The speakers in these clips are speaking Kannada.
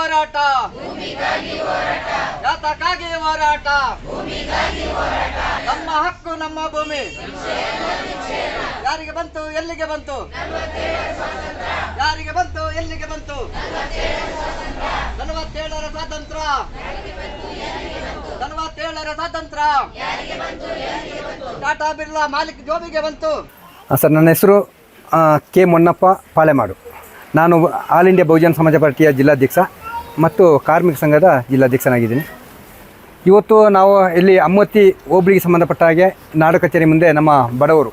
ಹೋರಾಟ. ಯಾತಕ್ಕಾಗಿ ಹೋರಾಟ. ನಮ್ಮ ಹಕ್ಕು, ನಮ್ಮ ಭೂಮಿ. ಯಾರಿಗೆ ಬಂತು, ಎಲ್ಲಿಗೆ ಬಂತು? ಯಾರಿಗೆ ಬಂತು, ಎಲ್ಲಿಗೆ ಬಂತು? ನಲವತ್ತೇಳರ ಸ್ವಾತಂತ್ರ್ಯ ನಲವತ್ತೇಳರ ಸ್ವಾತಂತ್ರ್ಯ ಟಾಟಾ ಬಿರ್ಲಾ ಮಾಲಿಕ್ ಜೋಬಿಗೆ ಬಂತು. ಸರ್, ನನ್ನ ಹೆಸರು ಕೆ ಮೊನ್ನಪ್ಪ ಪಾಳೆಮಾಡು. ನಾನು ಆಲ್ ಇಂಡಿಯಾ ಬಹುಜನ ಸಮಾಜ ಪಾರ್ಟಿಯ ಜಿಲ್ಲಾಧ್ಯಕ್ಷ. ಮತ್ತು ಕಾರ್ಮಿಕ ಸಂಘದ ಜಿಲ್ಲಾಧ್ಯಕ್ಷನಾಗಿದ್ದೀನಿ. ಇವತ್ತು ನಾವು ಇಲ್ಲಿ ಅಮ್ಮತ್ತಿ ಹೋಬಳಿಗೆ ಸಂಬಂಧಪಟ್ಟ ಹಾಗೆ ನಾಡು ಕಚೇರಿ ಮುಂದೆ ನಮ್ಮ ಬಡವರು,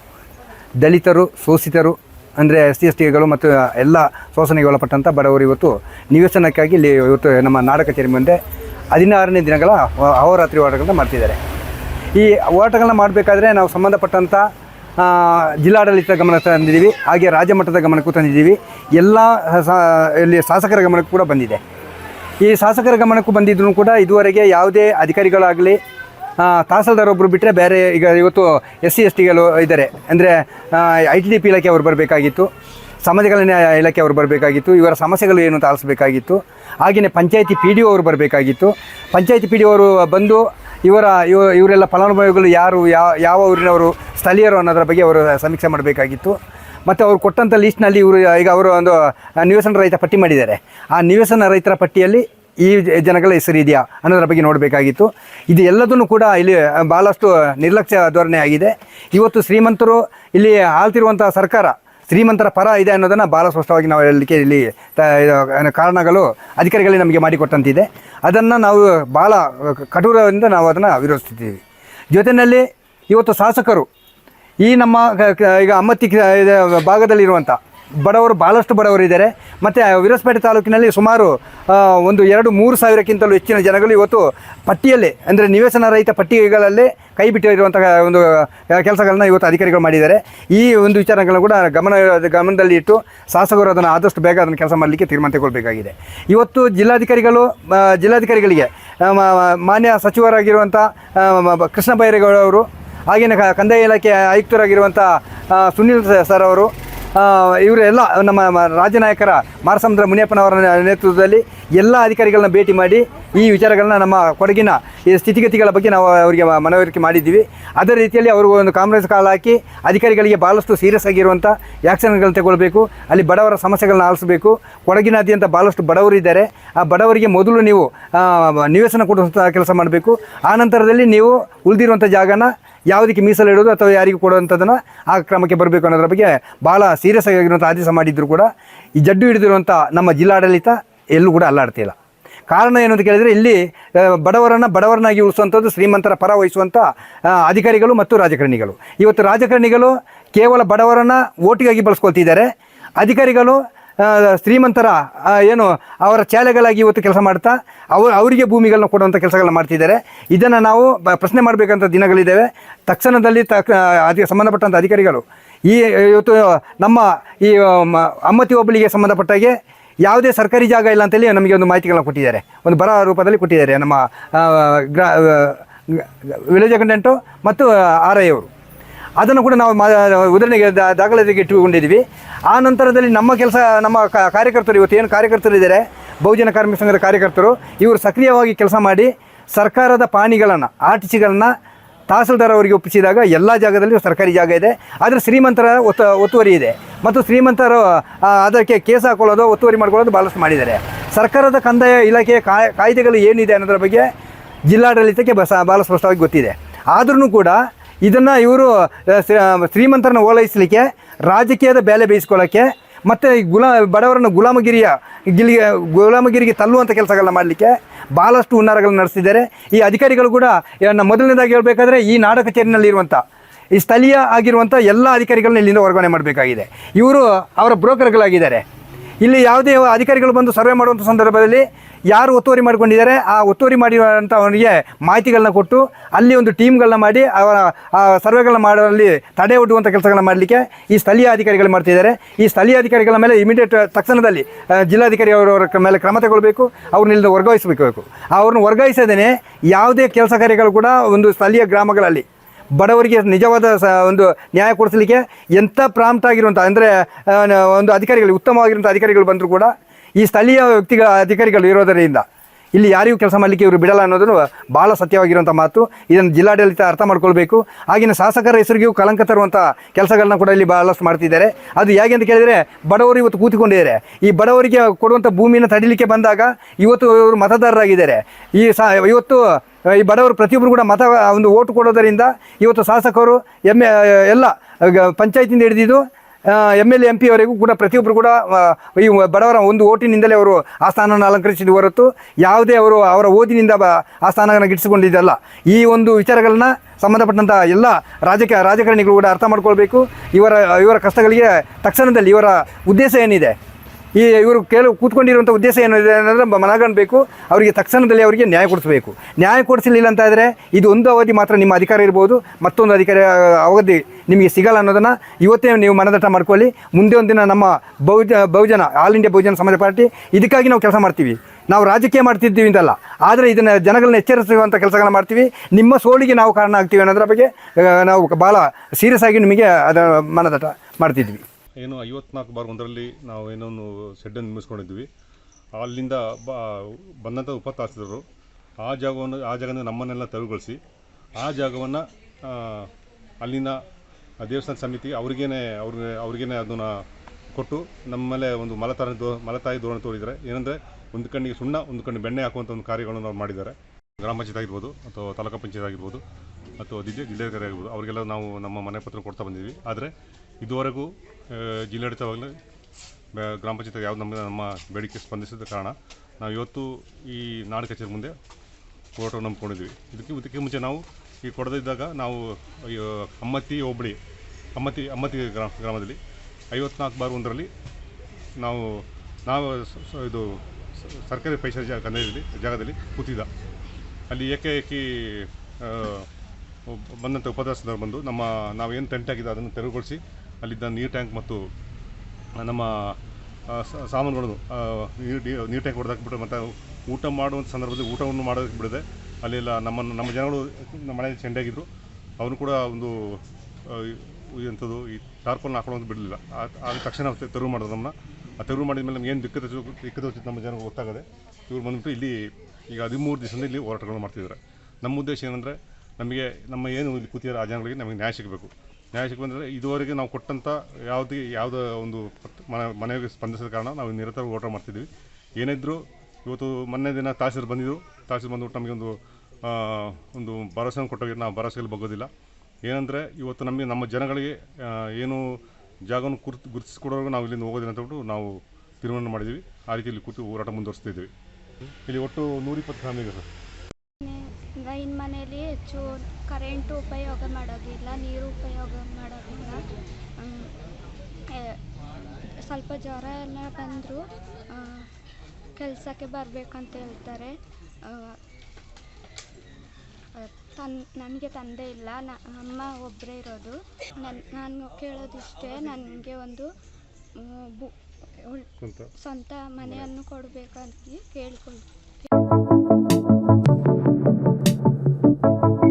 ದಲಿತರು, ಶೋಷಿತರು, ಅಂದರೆ ಎಸ್ ಸಿ, ಎಸ್ ಟಿಗಳು ಮತ್ತು ಎಲ್ಲ ಶೋಷಣೆಗೆ ಒಳಪಟ್ಟಂಥ ಬಡವರು ಇವತ್ತು ನಿವೇಶನಕ್ಕಾಗಿ ಇಲ್ಲಿ ಇವತ್ತು ನಮ್ಮ ನಾಡ ಕಚೇರಿ ಮುಂದೆ ಹದಿನಾರನೇ ದಿನಗಳ ಅಹೋರಾತ್ರಿ ಹೋರಾಟಗಳನ್ನ ಮಾಡ್ತಿದ್ದಾರೆ. ಈ ಹೋರಾಟಗಳನ್ನ ಮಾಡಬೇಕಾದ್ರೆ ನಾವು ಸಂಬಂಧಪಟ್ಟಂಥ ಜಿಲ್ಲಾಡಳಿತ ಗಮನಕ್ಕೆ ತಂದಿದ್ದೀವಿ, ಹಾಗೆ ರಾಜ್ಯ ಮಟ್ಟದ ಗಮನಕ್ಕೂ ತಂದಿದ್ದೀವಿ, ಎಲ್ಲ ಇಲ್ಲಿ ಶಾಸಕರ ಗಮನಕ್ಕೂ ಕೂಡ ಬಂದಿದೆ. ಈ ಶಾಸಕರ ಗಮನಕ್ಕೂ ಬಂದಿದ್ರು ಕೂಡ ಇದುವರೆಗೆ ಯಾವುದೇ ಅಧಿಕಾರಿಗಳಾಗಲಿ ತಹಸೀಲ್ದಾರ್ ಒಬ್ಬರು ಬಿಟ್ಟರೆ ಬೇರೆ ಈಗ ಇವತ್ತು ಎಸ್ ಸಿ ಎಸ್ ಟಿಗಳು ಇದ್ದಾರೆ. ಅಂದರೆ ಐ ಟಿ ಡಿ ಪಿ ಇಲಾಖೆ ಅವರು ಬರಬೇಕಾಗಿತ್ತು, ಸಮಾಜ ಕಲ್ಯಾಣ ಇಲಾಖೆ ಅವರು ಬರಬೇಕಾಗಿತ್ತು, ಇವರ ಸಮಸ್ಯೆಗಳು ಏನು ಅಂತ ಆಲಿಸಬೇಕಾಗಿತ್ತು. ಹಾಗೆಯೇ ಪಂಚಾಯತಿ ಪಿ ಡಿ ಒ ಅವರು ಬರಬೇಕಾಗಿತ್ತು. ಪಂಚಾಯತಿ ಪಿ ಡಿ ಅವರು ಬಂದು ಇವರ, ಇವ, ಇವರೆಲ್ಲ ಫಲಾನುಭವಿಗಳು ಯಾರು, ಯಾವ ಯಾವ ಊರಿನವರು, ಸ್ಥಳೀಯರು ಅನ್ನೋದ್ರ ಬಗ್ಗೆ ಅವರು ಸಮೀಕ್ಷೆ ಮಾಡಬೇಕಾಗಿತ್ತು. ಮತ್ತು ಅವರು ಕೊಟ್ಟಂಥ ಲೀಸ್ಟ್ನಲ್ಲಿ ಇವರು, ಈಗ ಅವರು ಒಂದು ನಿವೇಶನ ರೈತ ಪಟ್ಟಿ ಮಾಡಿದ್ದಾರೆ. ಆ ನಿವೇಶನ ರೈತರ ಪಟ್ಟಿಯಲ್ಲಿ ಈ ಜನಗಳ ಹೆಸರು ಇದೆಯಾ ಅನ್ನೋದ್ರ ಬಗ್ಗೆ ನೋಡಬೇಕಾಗಿತ್ತು. ಇದು ಎಲ್ಲದನ್ನು ಕೂಡ ಇಲ್ಲಿ ಭಾಳಷ್ಟು ನಿರ್ಲಕ್ಷ್ಯ ಧೋರಣೆ ಆಗಿದೆ. ಇವತ್ತು ಶ್ರೀಮಂತರು ಇಲ್ಲಿ ಆಳ್ತಿರುವಂಥ ಸರ್ಕಾರ ಶ್ರೀಮಂತರ ಪರ ಇದೆ ಅನ್ನೋದನ್ನು ಭಾಳ ಸ್ಪಷ್ಟವಾಗಿ ನಾವು ಹೇಳಲಿಕ್ಕೆ ಇಲ್ಲಿ ತ- ಕಾರಣಗಳು ಅಧಿಕಾರಿಗಳಿಗೆ ನಮಗೆ ಮಾಡಿಕೊಟ್ಟಂತಿದೆ. ಅದನ್ನು ನಾವು ಭಾಳ ಕಠೋರದಿಂದ ನಾವು ಅದನ್ನು ವಿರೋಧಿಸ್ತಿದ್ದೀವಿ. ಜೊತೆಯಲ್ಲಿ ಇವತ್ತು ಶಾಸಕರು ಈ ನಮ್ಮ ಈಗ ಅಮ್ಮತ್ತಿ ಭಾಗದಲ್ಲಿರುವಂಥ ಬಡವರು ಭಾಳಷ್ಟು ಬಡವರು ಇದ್ದಾರೆ. ಮತ್ತು ವಿರಸ್ಪೇಟೆ ತಾಲೂಕಿನಲ್ಲಿ ಸುಮಾರು ಒಂದು ಎರಡು ಮೂರು ಸಾವಿರಕ್ಕಿಂತಲೂ ಹೆಚ್ಚಿನ ಜನಗಳು ಇವತ್ತು ಪಟ್ಟಿಯಲ್ಲಿ, ಅಂದರೆ ನಿವೇಶನ ರಹಿತ ಪಟ್ಟಿಗಳಲ್ಲಿ ಕೈ ಬಿಟ್ಟಿರುವಂಥ ಒಂದು ಕೆಲಸಗಳನ್ನ ಇವತ್ತು ಅಧಿಕಾರಿಗಳು ಮಾಡಿದ್ದಾರೆ. ಈ ಒಂದು ವಿಚಾರಗಳನ್ನು ಕೂಡ ಗಮನ, ಗಮನದಲ್ಲಿ ಇಟ್ಟು ಶಾಸಕರು ಅದನ್ನು ಆದಷ್ಟು ಬೇಗ ಅದನ್ನು ಕೆಲಸ ಮಾಡಲಿಕ್ಕೆ ತೀರ್ಮಾನ ತಗೊಳ್ಬೇಕಾಗಿದೆ ಇವತ್ತು ಜಿಲ್ಲಾಧಿಕಾರಿಗಳು ಜಿಲ್ಲಾಧಿಕಾರಿಗಳಿಗೆ ಮಾನ್ಯ ಸಚಿವರಾಗಿರುವಂಥ ಕೃಷ್ಣ ಬೈರೇಗೌಡ ಬೈರೇಗೌಡವರು ಕ- ಕಂದಾಯ ಇಲಾಖೆ ಆಯುಕ್ತರಾಗಿರುವಂಥ ಸುನೀಲ್ ಸರ್ ಅವರು ಇವರೆಲ್ಲ ನಮ್ಮ ರಾಜ್ಯ ನಾಯಕರ ಮಾರಸಮುದ್ರ ಮುನಿಯಪ್ಪನವರ ನೇತೃತ್ವದಲ್ಲಿ ಎಲ್ಲ ಅಧಿಕಾರಿಗಳನ್ನ ಭೇಟಿ ಮಾಡಿ ಈ ವಿಚಾರಗಳನ್ನ ನಮ್ಮ ಕೊಡಗಿನ ಈ ಸ್ಥಿತಿಗತಿಗಳ ಬಗ್ಗೆ ನಾವು ಅವರಿಗೆ ಮನವರಿಕೆ ಮಾಡಿದ್ದೀವಿ. ಅದೇ ರೀತಿಯಲ್ಲಿ ಅವರು ಒಂದು ಕಾಂಗ್ರೆಸ್ ಕಾಲ್ ಹಾಕಿ ಅಧಿಕಾರಿಗಳಿಗೆ ಭಾಳಷ್ಟು ಸೀರಿಯಸ್ ಆಗಿರುವಂಥ ಆ್ಯಕ್ಷನ್ಗಳನ್ನ ತಗೊಳ್ಬೇಕು. ಅಲ್ಲಿ ಬಡವರ ಸಮಸ್ಯೆಗಳನ್ನ ಆಲಿಸಬೇಕು. ಕೊಡಗಿನಾದ್ಯಂತ ಭಾಳಷ್ಟು ಬಡವರು ಇದ್ದಾರೆ. ಆ ಬಡವರಿಗೆ ಮೊದಲು ನೀವು ನಿವೇಶನ ಕೊಡುವಂಥ ಕೆಲಸ ಮಾಡಬೇಕು. ಆ ನಂತರದಲ್ಲಿ ನೀವು ಉಳಿದಿರುವಂಥ ಜಾಗನ ಯಾವುದಕ್ಕೆ ಮೀಸಲಿಡೋದು ಅಥವಾ ಯಾರಿಗೂ ಕೊಡುವಂಥದ್ದನ್ನು ಆ ಕ್ರಮಕ್ಕೆ ಬರಬೇಕು ಅನ್ನೋದ್ರ ಬಗ್ಗೆ ಭಾಳ ಸೀರಿಯಸ್ ಆಗಿರುವಂಥ ಆದೇಶ ಮಾಡಿದ್ರು ಕೂಡ ಈ ಜಡ್ಡು ಹಿಡಿದಿರುವಂಥ ನಮ್ಮ ಜಿಲ್ಲಾಡಳಿತ ಎಲ್ಲೂ ಕೂಡ ಅಲ್ಲಾಡ್ತಿಲ್ಲ ಕಾರಣ ಏನು ಅಂತ ಕೇಳಿದರೆ ಇಲ್ಲಿ ಬಡವರನ್ನು ಬಡವರನ್ನಾಗಿ ಉಳಿಸುವಂಥದ್ದು ಶ್ರೀಮಂತರ ಪರ ವಹಿಸುವಂಥ ಅಧಿಕಾರಿಗಳು ಮತ್ತು ರಾಜಕಾರಣಿಗಳು. ಇವತ್ತು ರಾಜಕಾರಣಿಗಳು ಕೇವಲ ಬಡವರನ್ನು ಓಟಿಗಾಗಿ ಬಳಸ್ಕೊಳ್ತಿದ್ದಾರೆ. ಅಧಿಕಾರಿಗಳು ಶ್ರೀಮಂತರ ಏನು, ಅವರ ಚಾಲೆಗಳಾಗಿ ಇವತ್ತು ಕೆಲಸ ಮಾಡ್ತಾ ಅವರು ಅವರಿಗೆ ಭೂಮಿಗಳನ್ನ ಕೊಡುವಂಥ ಕೆಲಸಗಳನ್ನ ಮಾಡ್ತಿದ್ದಾರೆ. ಇದನ್ನು ನಾವು ಪ್ರಶ್ನೆ ಮಾಡಬೇಕಂತ ದಿನಗಳಿದ್ದಾವೆ. ತಕ್ಷಣದಲ್ಲಿ ತಕ್ ಅದಕ್ಕೆ ಸಂಬಂಧಪಟ್ಟಂಥ ಅಧಿಕಾರಿಗಳು, ಈ, ಇವತ್ತು ನಮ್ಮ ಈ ಅಮ್ಮತಿ ಒಬ್ಬಳಿಗೆ ಸಂಬಂಧಪಟ್ಟಾಗೆ ಯಾವುದೇ ಸರ್ಕಾರಿ ಜಾಗ ಇಲ್ಲ ಅಂತೇಳಿ ನಮಗೆ ಒಂದು ಮಾಹಿತಿಗಳನ್ನ ಕೊಟ್ಟಿದ್ದಾರೆ. ಒಂದು ಬರ ರೂಪದಲ್ಲಿ ಕೊಟ್ಟಿದ್ದಾರೆ ನಮ್ಮ ಗ್ರಾ ವಿಲೇಜ್ ಅಕೌಂಟೆಂಟು ಮತ್ತು ಆರ್ ಐ ಅವರು. ಅದನ್ನು ಕೂಡ ನಾವು ಉದಾಹರಣೆಗೆ ದಾಖಲಾತಿಗೆ ಇಟ್ಟುಕೊಂಡಿದ್ದೀವಿ. ಆ ನಂತರದಲ್ಲಿ ನಮ್ಮ ಕೆಲಸ, ನಮ್ಮ ಕಾರ್ಯಕರ್ತರು ಇವತ್ತು ಏನು ಕಾರ್ಯಕರ್ತರು ಇದ್ದಾರೆ, ಬಹುಜನ ಕಾರ್ಮಿಕ ಸಂಘದ ಕಾರ್ಯಕರ್ತರು, ಇವರು ಸಕ್ರಿಯವಾಗಿ ಕೆಲಸ ಮಾಡಿ ಸರ್ಕಾರದ ಪಾಣಿಗಳನ್ನು ಆರ್ ಟಿ ಸಿಗಳನ್ನು ತಹಸೀಲ್ದಾರ್ ಅವರಿಗೆ ಒಪ್ಪಿಸಿದಾಗ ಎಲ್ಲ ಜಾಗದಲ್ಲಿ ಸರ್ಕಾರಿ ಜಾಗ ಇದೆ. ಆದರೆ ಶ್ರೀಮಂತರ ಒತ್ತು, ಒತ್ತುವರಿ ಇದೆ. ಮತ್ತು ಶ್ರೀಮಂತರು ಅದಕ್ಕೆ ಕೇಸ್ ಹಾಕೊಳ್ಳೋದು, ಒತ್ತುವರಿ ಮಾಡ್ಕೊಳ್ಳೋದು ಭಾಳಷ್ಟು ಮಾಡಿದ್ದಾರೆ. ಸರ್ಕಾರದ ಕಂದಾಯ ಇಲಾಖೆಯ ಕಾಯ್, ಕಾಯ್ದೆಗಳು ಏನಿದೆ ಅನ್ನೋದ್ರ ಬಗ್ಗೆ ಜಿಲ್ಲಾಡಳಿತಕ್ಕೆ ಬಸ ಭಾಳ ಸ್ಪಷ್ಟವಾಗಿ ಗೊತ್ತಿದೆ. ಆದ್ರೂ ಕೂಡ ಇದನ್ನು ಇವರು ಶ್ರೀಮಂತರನ್ನು ಓಲೈಸಲಿಕ್ಕೆ, ರಾಜಕೀಯದ ಬೇಲೆ ಬೇಯಿಸ್ಕೊಳ್ಳೋಕ್ಕೆ, ಮತ್ತು ಗುಲಾ, ಬಡವರನ್ನು ಗುಲಾಮಗಿರಿಯ ಗಿಲಿಗೆ ಗುಲಾಮಗಿರಿಗೆ ತಲ್ಲುವಂಥ ಕೆಲಸಗಳನ್ನ ಮಾಡಲಿಕ್ಕೆ ಭಾಳಷ್ಟು ಹುನ್ನಾರಗಳನ್ನ ನಡೆಸಿದ್ದಾರೆ ಈ ಅಧಿಕಾರಿಗಳು ಕೂಡ ಮೊದಲನೇದಾಗಿ ಹೇಳಬೇಕಾದ್ರೆ ಈ ನಾಡ ಕಚೇರಿನಲ್ಲಿರುವಂಥ ಈ ಸ್ಥಳೀಯ ಆಗಿರುವಂಥ ಎಲ್ಲ ಅಧಿಕಾರಿಗಳನ್ನ ಇಲ್ಲಿಂದ ವರ್ಗಾವಣೆ ಮಾಡಬೇಕಾಗಿದೆ. ಇವರು ಅವರ ಬ್ರೋಕರ್ಗಳಾಗಿದ್ದಾರೆ. ಇಲ್ಲಿ ಯಾವುದೇ ಅಧಿಕಾರಿಗಳು ಬಂದು ಸರ್ವೆ ಮಾಡುವಂಥ ಸಂದರ್ಭದಲ್ಲಿ ಯಾರು ಒತ್ತುವರಿ ಮಾಡಿಕೊಂಡಿದ್ದಾರೆ, ಆ ಒತ್ತುವರಿ ಮಾಡಿರುವಂಥವನಿಗೆ ಮಾಹಿತಿಗಳನ್ನ ಕೊಟ್ಟು ಅಲ್ಲಿ ಒಂದು ಟೀಮ್ಗಳನ್ನ ಮಾಡಿ ಅವರ, ಆ ಸರ್ವೆಗಳನ್ನ ಮಾಡುವಲ್ಲಿ ತಡೆ ಒಡ್ಡುವಂಥ ಕೆಲಸಗಳನ್ನ ಮಾಡಲಿಕ್ಕೆ ಈ ಸ್ಥಳೀಯ ಅಧಿಕಾರಿಗಳು ಮಾಡ್ತಿದ್ದಾರೆ. ಈ ಸ್ಥಳೀಯ ಅಧಿಕಾರಿಗಳ ಮೇಲೆ ಇಮಿಡಿಯೇಟ್ ತಕ್ಷಣದಲ್ಲಿ ಜಿಲ್ಲಾಧಿಕಾರಿ ಅವರವರ ಕ- ಮೇಲೆ ಕ್ರಮ ತಗೊಳ್ಬೇಕು, ಅವ್ರನ್ನ ಇಲ್ಲಿಂದ ವರ್ಗಾಯಿಸಬೇಕು. ಅವ್ರನ್ನ ವರ್ಗಾಯಿಸದೇ ಯಾವುದೇ ಕೆಲಸ ಕಾರ್ಯಗಳು ಕೂಡ ಒಂದು ಸ್ಥಳೀಯ ಗ್ರಾಮಗಳಲ್ಲಿ ಬಡವರಿಗೆ ನಿಜವಾದ ಒಂದು ನ್ಯಾಯ ಕೊಡಿಸಲಿಕ್ಕೆ ಎಂಥ ಪ್ರಾಂಪ್ಟ್ ಆಗಿರುವಂಥ ಅಂದರೆ ಒಂದು ಅಧಿಕಾರಿಗಳು ಉತ್ತಮವಾಗಿರುವಂಥ ಅಧಿಕಾರಿಗಳು ಬಂದರೂ ಕೂಡ ಈ ಸ್ಥಳೀಯ ವ್ಯಕ್ತಿಗಳ ಅಧಿಕಾರಿಗಳು ಇರೋದರಿಂದ. ಇಲ್ಲಿ ಯಾರಿಗೂ ಕೆಲಸ ಮಾಡಲಿಕ್ಕೆ ಇವರು ಬಿಡಲ್ಲ ಅನ್ನೋದನ್ನು ಭಾಳ ಸತ್ಯವಾಗಿರುವಂಥ ಮಾತು. ಇದನ್ನು ಜಿಲ್ಲಾಡಳಿತ ಅರ್ಥ ಮಾಡ್ಕೊಳ್ಬೇಕು. ಆಗಿನ ಶಾಸಕರ ಹೆಸರಿಗೂ ಕಳಂಕ ತರುವಂಥ ಕೆಲಸಗಳನ್ನ ಕೂಡ ಇಲ್ಲಿ ಬಹಳಷ್ಟು ಮಾಡ್ತಿದ್ದಾರೆ. ಅದು ಹೇಗೆ ಅಂತ ಕೇಳಿದರೆ ಬಡವರು ಇವತ್ತು ಕೂತಿಕೊಂಡಿದ್ದಾರೆ. ಈ ಬಡವರಿಗೆ ಕೊಡುವಂಥ ಭೂಮಿಯನ್ನು ತಡಿಲಿಕ್ಕೆ ಬಂದಾಗ ಇವತ್ತು ಇವರು ಮತದಾರರಾಗಿದ್ದಾರೆ. ಈ ಸಾ, ಇವತ್ತು ಈ ಬಡವರು ಪ್ರತಿಯೊಬ್ಬರು ಕೂಡ ಮತ, ಒಂದು ಓಟು ಕೊಡೋದರಿಂದ ಇವತ್ತು ಶಾಸಕರು ಎಮ್ಮೆ, ಎಲ್ಲ ಪಂಚಾಯತಿಂದ ಹಿಡಿದಿದ್ದು ಎಂ ಎಲ್ ಎಂ ಪಿಯವರೆಗೂ ಕೂಡ ಪ್ರತಿಯೊಬ್ಬರು ಕೂಡ ಈ ಬಡವರ ಒಂದು ಓಟಿನಿಂದಲೇ ಅವರು ಆ ಸ್ಥಾನವನ್ನು ಅಲಂಕರಿಸಿದ್ದು ಹೊರತು ಯಾವುದೇ ಅವರು ಅವರ ಓದಿನಿಂದ ಆ ಸ್ಥಾನಗಳನ್ನು ಗಿಟ್ಟಿಸಿಕೊಂಡಿದ್ದಲ್ಲ. ಈ ಒಂದು ವಿಚಾರಗಳನ್ನ ಸಂಬಂಧಪಟ್ಟಂಥ ಎಲ್ಲ ರಾಜಕೀಯ, ರಾಜಕಾರಣಿಗಳು ಕೂಡ ಅರ್ಥ ಮಾಡ್ಕೊಳ್ಬೇಕು. ಇವರ ಇವರ ಕಷ್ಟಗಳಿಗೆ ತಕ್ಷಣದಲ್ಲಿ ಇವರ ಉದ್ದೇಶ ಏನಿದೆ? ಈ ಇವರು ಕೆಲವು ಕೂತ್ಕೊಂಡಿರುವಂಥ ಉದ್ದೇಶ ಏನಿದೆ ಅಂದರೆ ಮನಗಣಬೇಕು ಅವರಿಗೆ ತಕ್ಷಣದಲ್ಲಿ ಅವರಿಗೆ ನ್ಯಾಯ ಕೊಡಿಸಬೇಕು. ನ್ಯಾಯ ಕೊಡಿಸಲಿಲ್ಲ ಅಂತ ಆದರೆ ಇದು ಒಂದು ಅವಧಿ ಮಾತ್ರ ನಿಮ್ಮ ಅಧಿಕಾರ ಇರ್ಬೋದು, ಮತ್ತೊಂದು ಅಧಿಕಾರ ಅವಧಿ ನಿಮಗೆ ಸಿಗಲ್ಲ ಅನ್ನೋದನ್ನು ಇವತ್ತೇ ನೀವು ಮನದಟ್ಟ ಮಾಡ್ಕೊಳ್ಳಿ. ಮುಂದೆ ಒಂದು ದಿನ ನಮ್ಮ ಬಹುಜ, ಬಹುಜನ, ಆಲ್ ಇಂಡಿಯಾ ಬಹುಜನ ಸಮಾಜ ಪಾರ್ಟಿ ಇದಕ್ಕಾಗಿ ನಾವು ಕೆಲಸ ಮಾಡ್ತೀವಿ. ನಾವು ರಾಜಕೀಯ ಮಾಡ್ತಿದ್ದೀವಿ ಅಂತಲ್ಲ, ಆದರೆ ಇದನ್ನು ಜನಗಳನ್ನ ಎಚ್ಚರಿಸುವಂಥ ಕೆಲಸಗಳನ್ನ ಮಾಡ್ತೀವಿ. ನಿಮ್ಮ ಸೋಲಿಗೆ ನಾವು ಕಾರಣ ಆಗ್ತೀವಿ ಅನ್ನೋದ್ರ ಬಗ್ಗೆ ನಾವು ಭಾಳ ಸೀರಿಯಸ್ ಆಗಿ ನಿಮಗೆ ಅದರ ಮನದಟ್ಟ ಮಾಡ್ತಿದ್ವಿ. ಏನು ಐವತ್ನಾಲ್ಕು ಬಾರ್ ಒಂದರಲ್ಲಿ ನಾವು ಏನೋ ಒಂದು ಶೆಡ್ಡನ್ನು ನಿರ್ಮಿಸ್ಕೊಂಡಿದ್ವಿ ಅಲ್ಲಿಂದ ಬ ಬಂದಂಥ ಉಪ ತಹಸೀಲ್ದಾರರು ಆ ಜಾಗವನ್ನು, ಆ ಜಾಗದಿಂದ ನಮ್ಮನ್ನೆಲ್ಲ ತೆರವುಗೊಳಿಸಿ ಆ ಜಾಗವನ್ನು ಅಲ್ಲಿನ ದೇವಸ್ಥಾನ ಸಮಿತಿ ಅವ್ರಿಗೇನೆ, ಅವ್ರಿಗೆ, ಅವ್ರಿಗೇನೆ ಅದನ್ನು ಕೊಟ್ಟು ನಮ್ಮ ಮೇಲೆ ಒಂದು ಮಲತಾಯಿ ದೋ, ಮಲತಾಯಿ ಧೋರಣೆ ತೋರಿದ್ದಾರೆ. ಏನಂದರೆ ಒಂದು ಕಣ್ಣಿಗೆ ಸುಣ್ಣ, ಒಂದು ಕಣ್ಣಿಗೆ ಬೆಣ್ಣೆ ಹಾಕುವಂಥ ಒಂದು ಕಾರ್ಯಗಳನ್ನು ಅವ್ರು ಮಾಡಿದ್ದಾರೆ. ಗ್ರಾಮ ಪಂಚಾಯತ್ ಆಗಿರ್ಬೋದು ಅಥವಾ ತಾಲೂಕು ಪಂಚಾಯತ್ ಆಗಿರ್ಬೋದು ಅಥವಾ ಜಿಲ್ಲೆ ಜಿಲ್ಲಾಧಿಕಾರಿ ಆಗಿರ್ಬೋದು, ಅವರಿಗೆಲ್ಲ ನಾವು ನಮ್ಮ ಮನೆ ಪತ್ರ ಕೊಡ್ತಾ ಬಂದಿದ್ದೀವಿ ಆದರೆ ಇದುವರೆಗೂ ಜಿಲ್ಲಾಡಳಿತವಾಗಲಿ ಗ್ರಾಮ ಪಂಚಾಯತ್ ಯಾವ್ದು ನಮ್ಮ ನಮ್ಮ ಬೇಡಿಕೆ ಸ್ಪಂದಿಸಿದ ಕಾರಣ ನಾವು ಇವತ್ತು ಈ ನಾಡು ಕಚೇರಿ ಮುಂದೆ ಹೋರಾಟವನ್ನು ನಂಬ್ಕೊಂಡಿದ್ವಿ ಇದಕ್ಕೆ ಇದಕ್ಕೆ ಮುಂಚೆ ನಾವು ಈ ಕೊಡದಿದ್ದಾಗ ನಾವು ಅಮ್ಮತ್ತಿ ಹೋಬಳಿ ಅಮ್ಮತ್ತಿ ಅಮ್ಮತ್ತಿ ಗ್ರಾಮ, ಗ್ರಾಮದಲ್ಲಿ ಐವತ್ನಾಲ್ಕು ಬಾರ್ ಒಂದರಲ್ಲಿ ನಾವು ನಾವು ಇದು ಸರ್ಕಾರಿ ಪೈಸೆ ಜಾಗ ಕನ್ನಡದಲ್ಲಿ ಜಾಗದಲ್ಲಿ ಕೂತಿದ್ದ. ಅಲ್ಲಿ ಏಕಾಏಕಿ ಬಂದಂಥ ಉಪದಾಸದವ್ರು ಬಂದು ನಮ್ಮ, ನಾವೇನು ಟೆಂಟ್ ಆಗಿದೆ ಅದನ್ನು ತೆರವುಗೊಳಿಸಿ ಅಲ್ಲಿದ್ದ ನೀರು ಟ್ಯಾಂಕ್ ಮತ್ತು ನಮ್ಮ ಸಾಮಾನುಗಳನ್ನು ನೀರು ಟ್ಯಾಂಕ್ ಹೊಡೆದಾಕ್ಬಿಟ್ಟು ಮತ್ತು ಊಟ ಮಾಡುವಂಥ ಸಂದರ್ಭದಲ್ಲಿ ಊಟವನ್ನು ಮಾಡೋದಕ್ಕೆ ಬಿಡದೆ ಅಲ್ಲೆಲ್ಲ ನಮ್ಮನ್ನು, ನಮ್ಮ ಜನಗಳು ಮನೆಯಲ್ಲಿ ಚೆಂಡಾಗಿದ್ದರು ಅವನು ಕೂಡ ಒಂದು ಎಂಥದ್ದು ಈ ಟಾರ್ಪಲ್ನ ಹಾಕೊಳ್ಳೋದು ಬಿಡಲಿಲ್ಲ. ಆದ ತಕ್ಷಣ ತೆರವು ಮಾಡೋದು ನಮ್ಮನ್ನ. ಆ ತೆರವು ಮಾಡಿದ ಮೇಲೆ ನಮ್ಗೆ ಏನು ದಿಕ್ಕದ ದಿಕ್ಕದ ನಮ್ಮ ಜನಗಳು ಗೊತ್ತಾಗದೆ ಇವ್ರು ಬಂದ್ಬಿಟ್ಟು ಇಲ್ಲಿ ಈಗ ಹದಿಮೂರು ದಿವಸದಿಂದ ಇಲ್ಲಿ ಹೋರಾಟಗಳು ಮಾಡ್ತಿದ್ದಾರೆ. ನಮ್ಮ ಉದ್ದೇಶ ಏನಂದರೆ ನಮಗೆ, ನಮ್ಮ ಏನು ಇಲ್ಲಿ ಕೂತಿದ್ದಾರೆ ಆ ಜನಗಳಿಗೆ ನಮಗೆ ನ್ಯಾಯ ಸಿಗಬೇಕು. ನ್ಯಾಯ ಬಂದರೆ ಇದುವರೆಗೆ ನಾವು ಕೊಟ್ಟಂಥ ಯಾವುದೇ ಯಾವುದೋ ಒಂದು ಮನೆ ಮನೆಗೆ ಸ್ಪಂದಿಸಿದ ಕಾರಣ ನಾವು ನಿರಂತರ ಹೋರಾಟ ಮಾಡ್ತಿದ್ವಿ ಏನಿದ್ರು ಇವತ್ತು ಮೊನ್ನೆ ದಿನ ತಹಸೀಲ್ ಬಂದಿದ್ದು ತಹಸೀಲ್ ಬಂದ್ಬಿಟ್ಟು ನಮಗೆ ಒಂದು ಒಂದು ಭರವಸೆಯನ್ನು ಕೊಟ್ಟೋಗಿ ನಾವು ಭರವಸೆಯಲ್ಲಿ ಬಗ್ಗೋದಿಲ್ಲ. ಏನಂದರೆ ಇವತ್ತು ನಮಗೆ ನಮ್ಮ ಜನಗಳಿಗೆ ಏನು ಜಾಗವನ್ನು ಗುರ್ತು ಗುರುತಿಸ್ಕೊಡೋರ್ಗು ನಾವು ಇಲ್ಲಿಂದ ಹೋಗೋದಿಲ್ಲ ಅಂತ ಹೇಳ್ಬಿಟ್ಟು ನಾವು ತೀರ್ಮಾನ ಮಾಡಿದ್ದೀವಿ. ಆ ರೀತಿ ಇಲ್ಲಿ ಕೂತು ಹೋರಾಟ ಮುಂದುವರಿಸ್ತಿದ್ದೀವಿ. ಇಲ್ಲಿ ಒಟ್ಟು ನೂರಿಪ್ಪತ್ತು ಫ್ಯಾಮಿಲಿ ಸರ್. ಹೆಚ್ಚು ಕರೆಂಟು ಉಪಯೋಗ ಮಾಡೋದಿಲ್ಲ ನೀರು ಉಪಯೋಗ ಮಾಡೋದಿಲ್ಲ. ಸ್ವಲ್ಪ ಜ್ವರ ಎಲ್ಲ ಬಂದರೂ ಕೆಲಸಕ್ಕೆ ಬರಬೇಕಂತ ಹೇಳ್ತಾರೆ. ತನ್ ನನಗೆ ತಂದೆ ಇಲ್ಲ ನ ಅಮ್ಮ ಒಬ್ಬರೇ ಇರೋದು. ನನ್ನ ನಾನು ಕೇಳೋದಿಷ್ಟೇ ನನಗೆ ಒಂದು ಬು- ಸ್ವಂತ ಮನೆಯನ್ನು ಕೊಡಬೇಕಂತ ಕೇಳಿಕೊಳ್ತೀನಿ. Thank you.